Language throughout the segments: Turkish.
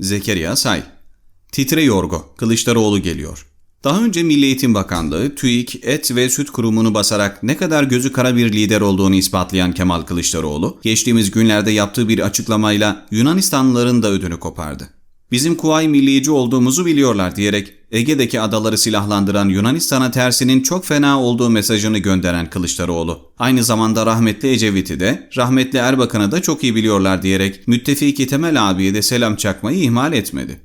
Zekeriya Say Titre Yorgo, Kılıçdaroğlu geliyor. Daha önce Milli Eğitim Bakanlığı, TÜİK, Et ve Süt Kurumu'nu basarak ne kadar gözü kara bir lider olduğunu ispatlayan Kemal Kılıçdaroğlu, geçtiğimiz günlerde yaptığı bir açıklamayla Yunanistanlıların da ödünü kopardı. Bizim Kuvayi Millici olduğumuzu biliyorlar diyerek Ege'deki adaları silahlandıran Yunanistan'a tersinin çok fena olduğu mesajını gönderen Kılıçdaroğlu. Aynı zamanda rahmetli Ecevit'i de, rahmetli Erbakan'ı da çok iyi biliyorlar diyerek müttefiki Temel abiye de selam çakmayı ihmal etmedi.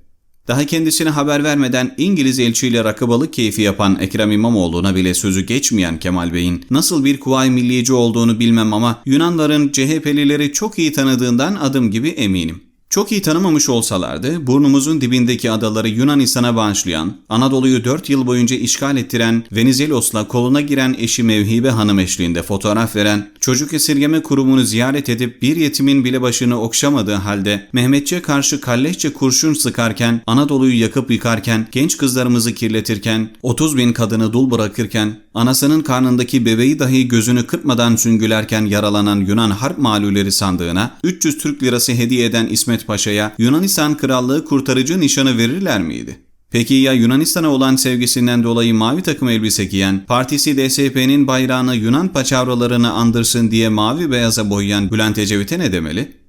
Daha kendisine haber vermeden İngiliz elçiyle rakıbalık keyfi yapan Ekrem İmamoğlu'na bile sözü geçmeyen Kemal Bey'in nasıl bir Kuvayi Millici olduğunu bilmem ama Yunanların CHP'lileri çok iyi tanıdığından adım gibi eminim. Çok iyi tanımamış olsalardı burnumuzun dibindeki adaları Yunanistan'a bağışlayan, Anadolu'yu 4 yıl boyunca işgal ettiren, Venizelos'la koluna giren eşi Mevhibe Hanım eşliğinde fotoğraf veren, çocuk esirgeme kurumunu ziyaret edip bir yetimin bile başını okşamadığı halde Mehmetçe karşı kalleşçe kurşun sıkarken, Anadolu'yu yakıp yıkarken, genç kızlarımızı kirletirken, 30 bin kadını dul bırakırken, anasının karnındaki bebeği dahi gözünü kırpmadan süngülerken yaralanan Yunan harp malulleri sandığına 300 Türk lirası hediye eden İsmet Paşa'ya Yunanistan Krallığı kurtarıcı nişanı verirler miydi? Peki ya Yunanistan'a olan sevgisinden dolayı mavi takım elbise giyen, partisi DSP'nin bayrağını Yunan paçavralarını andırsın diye mavi beyaza boyayan Bülent Ecevit'e ne demeli?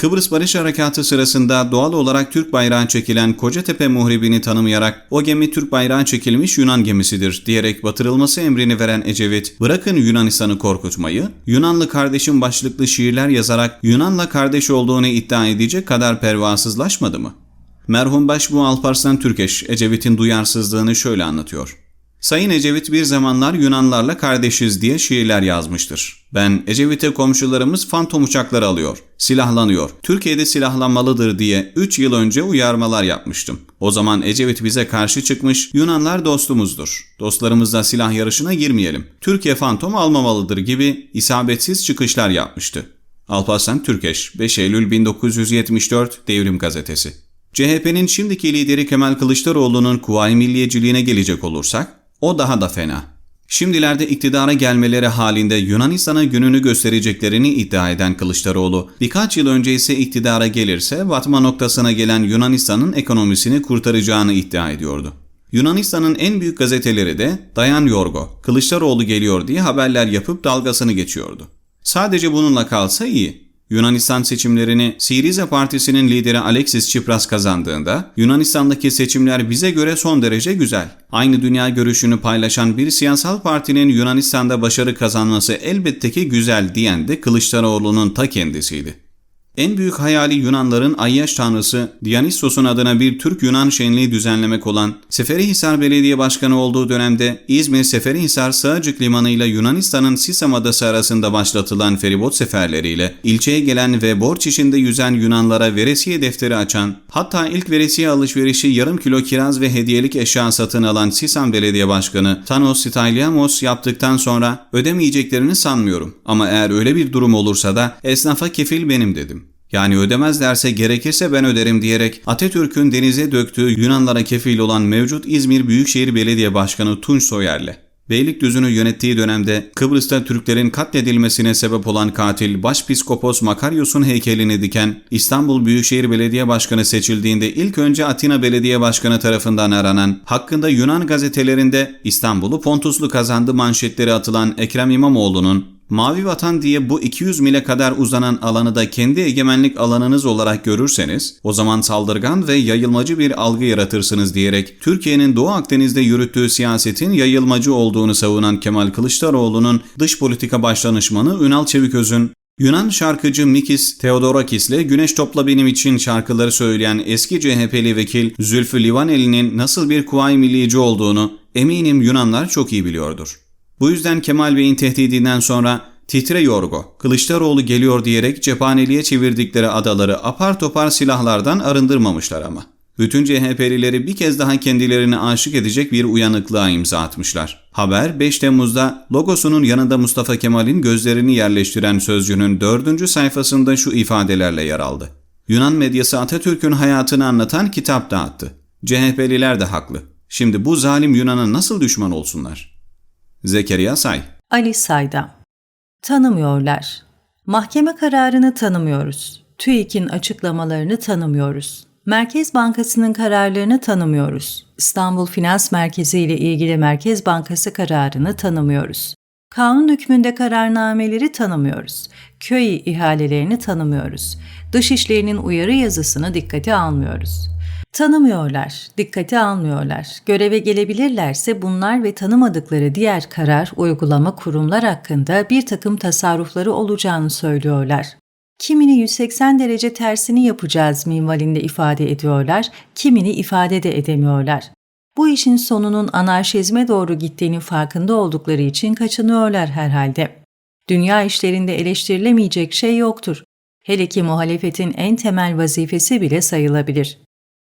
Kıbrıs Barış Harekatı sırasında doğal olarak Türk bayrağı çekilen Kocatepe muhribini tanımayarak o gemi Türk bayrağı çekilmiş Yunan gemisidir diyerek batırılması emrini veren Ecevit, bırakın Yunanistan'ı korkutmayı, Yunanlı kardeşim başlıklı şiirler yazarak Yunan'la kardeş olduğunu iddia edecek kadar pervasızlaşmadı mı? Merhum Başbuğ Alparslan Türkeş, Ecevit'in duyarsızlığını şöyle anlatıyor. Sayın Ecevit bir zamanlar Yunanlarla kardeşiz diye şiirler yazmıştır. Ben Ecevit'e komşularımız fantom uçakları alıyor, silahlanıyor, Türkiye'de silahlanmalıdır diye 3 yıl önce uyarmalar yapmıştım. O zaman Ecevit bize karşı çıkmış, Yunanlar dostumuzdur. Dostlarımızla silah yarışına girmeyelim. Türkiye fantom almamalıdır gibi isabetsiz çıkışlar yapmıştı. Alparslan Türkeş, 5 Eylül 1974 Devrim Gazetesi. CHP'nin şimdiki lideri Kemal Kılıçdaroğlu'nun Kuvayi Milliyeciliğine gelecek olursak, o daha da fena. Şimdilerde iktidara gelmeleri halinde Yunanistan'a gününü göstereceklerini iddia eden Kılıçdaroğlu, birkaç yıl önce ise iktidara gelirse batma noktasına gelen Yunanistan'ın ekonomisini kurtaracağını iddia ediyordu. Yunanistan'ın en büyük gazeteleri de Dayan Yorgo, Kılıçdaroğlu geliyor diye haberler yapıp dalgasını geçiyordu. Sadece bununla kalsa iyi. Yunanistan seçimlerini Siriza Partisi'nin lideri Alexis Tsipras kazandığında Yunanistan'daki seçimler bize göre son derece güzel. Aynı dünya görüşünü paylaşan bir siyasal partinin Yunanistan'da başarı kazanması elbette ki güzel diyen de Kılıçdaroğlu'nun ta kendisiydi. En büyük hayali Yunanların ayyaş tanrısı Dionysos'un adına bir Türk-Yunan şenliği düzenlemek olan Seferihisar Belediye Başkanı olduğu dönemde İzmir Seferihisar Sığacık Limanı ile Yunanistan'ın Sisam Adası arasında başlatılan feribot seferleriyle ilçeye gelen ve borç içinde yüzen Yunanlara veresiye defteri açan, hatta ilk veresiye alışverişi yarım kilo kiraz ve hediyelik eşya satın alan Sisam Belediye Başkanı Thanos Sitaliamos yaptıktan sonra ödemeyeceklerini sanmıyorum. Ama eğer öyle bir durum olursa da esnafa kefil benim dedim. Yani ödemezlerse gerekirse ben öderim diyerek Atatürk'ün denize döktüğü Yunanlara kefil olan mevcut İzmir Büyükşehir Belediye Başkanı Tunç Soyer'le Beylikdüzü'nü yönettiği dönemde Kıbrıs'ta Türklerin katledilmesine sebep olan katil Başpiskopos Makaryos'un heykelini diken İstanbul Büyükşehir Belediye Başkanı seçildiğinde ilk önce Atina Belediye Başkanı tarafından aranan, hakkında Yunan gazetelerinde İstanbul'u Pontuslu kazandı manşetleri atılan Ekrem İmamoğlu'nun Mavi Vatan diye bu 200 mile kadar uzanan alanı da kendi egemenlik alanınız olarak görürseniz, o zaman saldırgan ve yayılmacı bir algı yaratırsınız diyerek Türkiye'nin Doğu Akdeniz'de yürüttüğü siyasetin yayılmacı olduğunu savunan Kemal Kılıçdaroğlu'nun dış politika başdanışmanı Ünal Çeviköz'ün Yunan şarkıcı Mikis Theodorakis ile Güneş Topla Benim için şarkıları söyleyen eski CHP'li vekil Zülfü Livaneli'nin nasıl bir kuvayi millici olduğunu eminim Yunanlar çok iyi biliyordur. Bu yüzden Kemal Bey'in tehdidinden sonra titre yorgo, Kılıçdaroğlu geliyor diyerek cephaneliğe çevirdikleri adaları apar topar silahlardan arındırmamışlar ama. Bütün CHP'lileri bir kez daha kendilerini aşık edecek bir uyanıklığa imza atmışlar. Haber 5 Temmuz'da logosunun yanında Mustafa Kemal'in gözlerini yerleştiren sözcünün 4. sayfasında şu ifadelerle yer aldı. Yunan medyası Atatürk'ün hayatını anlatan kitap dağıttı. CHP'liler de haklı. Şimdi bu zalim Yunan'a nasıl düşman olsunlar? Zekeriya Say Ali Sayda Tanımıyorlar. Mahkeme kararını tanımıyoruz. TÜİK'in açıklamalarını tanımıyoruz. Merkez Bankası'nın kararlarını tanımıyoruz. İstanbul Finans Merkezi ile ilgili Merkez Bankası kararını tanımıyoruz. Kanun hükmünde kararnameleri tanımıyoruz. Köy ihalelerini tanımıyoruz. Dışişlerinin uyarı yazısını dikkate almıyoruz. Tanımıyorlar, dikkate almıyorlar. Göreve gelebilirlerse bunlar ve tanımadıkları diğer karar, uygulama kurumlar hakkında bir takım tasarrufları olacağını söylüyorlar. Kimini 180 derece tersini yapacağız minvalinde ifade ediyorlar, kimini ifade de edemiyorlar. Bu işin sonunun anarşizme doğru gittiğinin farkında oldukları için kaçınıyorlar herhalde. Dünya işlerinde eleştirilemeyecek şey yoktur. Hele ki muhalefetin en temel vazifesi bile sayılabilir.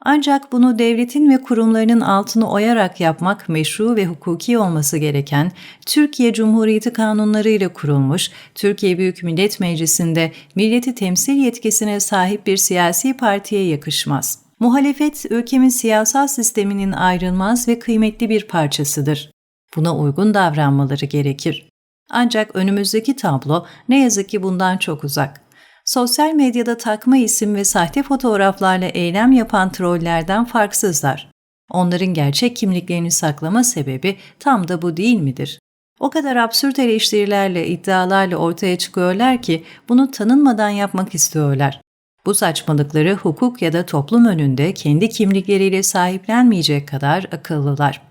Ancak bunu devletin ve kurumlarının altını oyarak yapmak meşru ve hukuki olması gereken Türkiye Cumhuriyeti kanunlarıyla kurulmuş, Türkiye Büyük Millet Meclisi'nde milleti temsil yetkisine sahip bir siyasi partiye yakışmaz. Muhalefet ülkemin siyasal sisteminin ayrılmaz ve kıymetli bir parçasıdır. Buna uygun davranmaları gerekir. Ancak önümüzdeki tablo ne yazık ki bundan çok uzak sosyal medyada takma isim ve sahte fotoğraflarla eylem yapan trollerden farksızlar. Onların gerçek kimliklerini saklama sebebi tam da bu değil midir? O kadar absürt eleştirilerle, iddialarla ortaya çıkıyorlar ki bunu tanınmadan yapmak istiyorlar. Bu saçmalıkları hukuk ya da toplum önünde kendi kimlikleriyle sahiplenmeyecek kadar akıllılar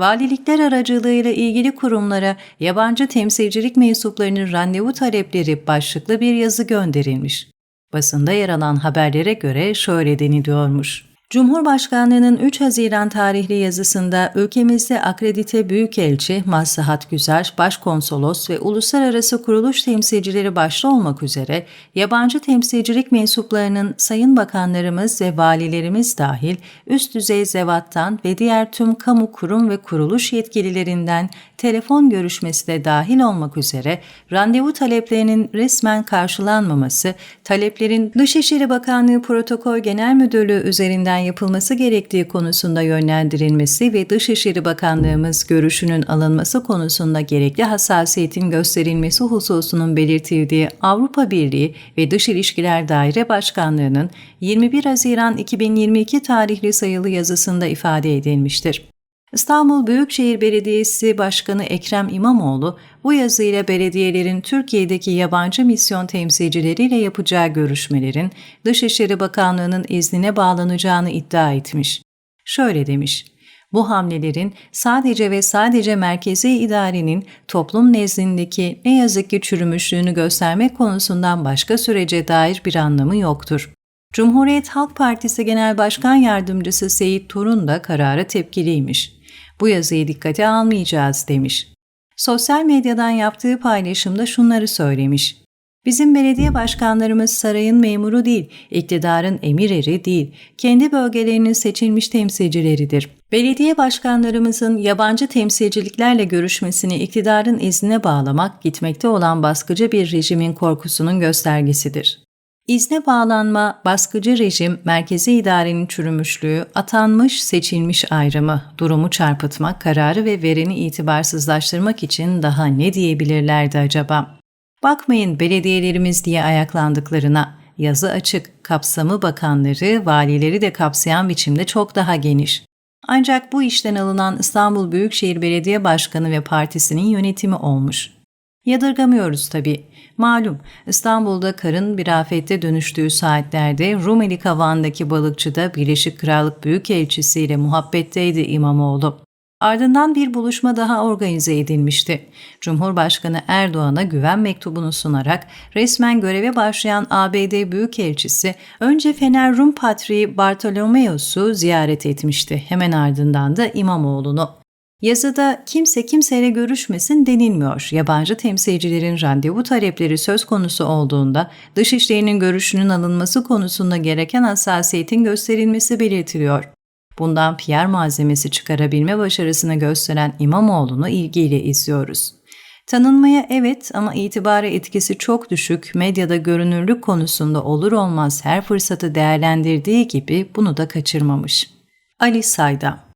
valilikler aracılığıyla ilgili kurumlara yabancı temsilcilik mensuplarının randevu talepleri başlıklı bir yazı gönderilmiş. Basında yer alan haberlere göre şöyle deniliyormuş. Cumhurbaşkanlığının 3 Haziran tarihli yazısında ülkemizde akredite büyükelçi, maslahat güzer, başkonsolos ve uluslararası kuruluş temsilcileri başta olmak üzere yabancı temsilcilik mensuplarının sayın bakanlarımız ve valilerimiz dahil üst düzey zevattan ve diğer tüm kamu kurum ve kuruluş yetkililerinden telefon görüşmesi de dahil olmak üzere randevu taleplerinin resmen karşılanmaması, taleplerin Dışişleri Bakanlığı Protokol Genel Müdürlüğü üzerinden yapılması gerektiği konusunda yönlendirilmesi ve Dışişleri Bakanlığımız görüşünün alınması konusunda gerekli hassasiyetin gösterilmesi hususunun belirtildiği Avrupa Birliği ve Dış İlişkiler Daire Başkanlığı'nın 21 Haziran 2022 tarihli sayılı yazısında ifade edilmiştir. İstanbul Büyükşehir Belediyesi Başkanı Ekrem İmamoğlu bu yazıyla belediyelerin Türkiye'deki yabancı misyon temsilcileriyle yapacağı görüşmelerin Dışişleri Bakanlığı'nın iznine bağlanacağını iddia etmiş. Şöyle demiş: bu hamlelerin sadece ve sadece merkezi idarenin toplum nezdindeki ne yazık ki çürümüşlüğünü göstermek konusundan başka sürece dair bir anlamı yoktur. Cumhuriyet Halk Partisi Genel Başkan Yardımcısı Seyit Torun da karara tepkiliymiş bu yazıyı dikkate almayacağız demiş. Sosyal medyadan yaptığı paylaşımda şunları söylemiş. Bizim belediye başkanlarımız sarayın memuru değil, iktidarın emir eri değil, kendi bölgelerinin seçilmiş temsilcileridir. Belediye başkanlarımızın yabancı temsilciliklerle görüşmesini iktidarın iznine bağlamak gitmekte olan baskıcı bir rejimin korkusunun göstergesidir. İzne bağlanma, baskıcı rejim, merkezi idarenin çürümüşlüğü, atanmış, seçilmiş ayrımı, durumu çarpıtmak, kararı ve vereni itibarsızlaştırmak için daha ne diyebilirlerdi acaba? Bakmayın belediyelerimiz diye ayaklandıklarına, yazı açık, kapsamı bakanları, valileri de kapsayan biçimde çok daha geniş. Ancak bu işten alınan İstanbul Büyükşehir Belediye Başkanı ve partisinin yönetimi olmuş. Yadırgamıyoruz tabii. Malum İstanbul'da karın bir afette dönüştüğü saatlerde Rumeli Kavan'daki balıkçıda Birleşik Krallık Büyükelçisi ile muhabbetteydi İmamoğlu. Ardından bir buluşma daha organize edilmişti. Cumhurbaşkanı Erdoğan'a güven mektubunu sunarak resmen göreve başlayan ABD Büyükelçisi önce Fener Rum Patriği Bartolomeos'u ziyaret etmişti. Hemen ardından da İmamoğlu'nu. Yazıda kimse kimseyle görüşmesin denilmiyor. Yabancı temsilcilerin randevu talepleri söz konusu olduğunda dışişlerinin görüşünün alınması konusunda gereken hassasiyetin gösterilmesi belirtiliyor. Bundan PR malzemesi çıkarabilme başarısını gösteren İmamoğlu'nu ilgiyle izliyoruz. Tanınmaya evet ama itibara etkisi çok düşük, medyada görünürlük konusunda olur olmaz her fırsatı değerlendirdiği gibi bunu da kaçırmamış. Ali Sayda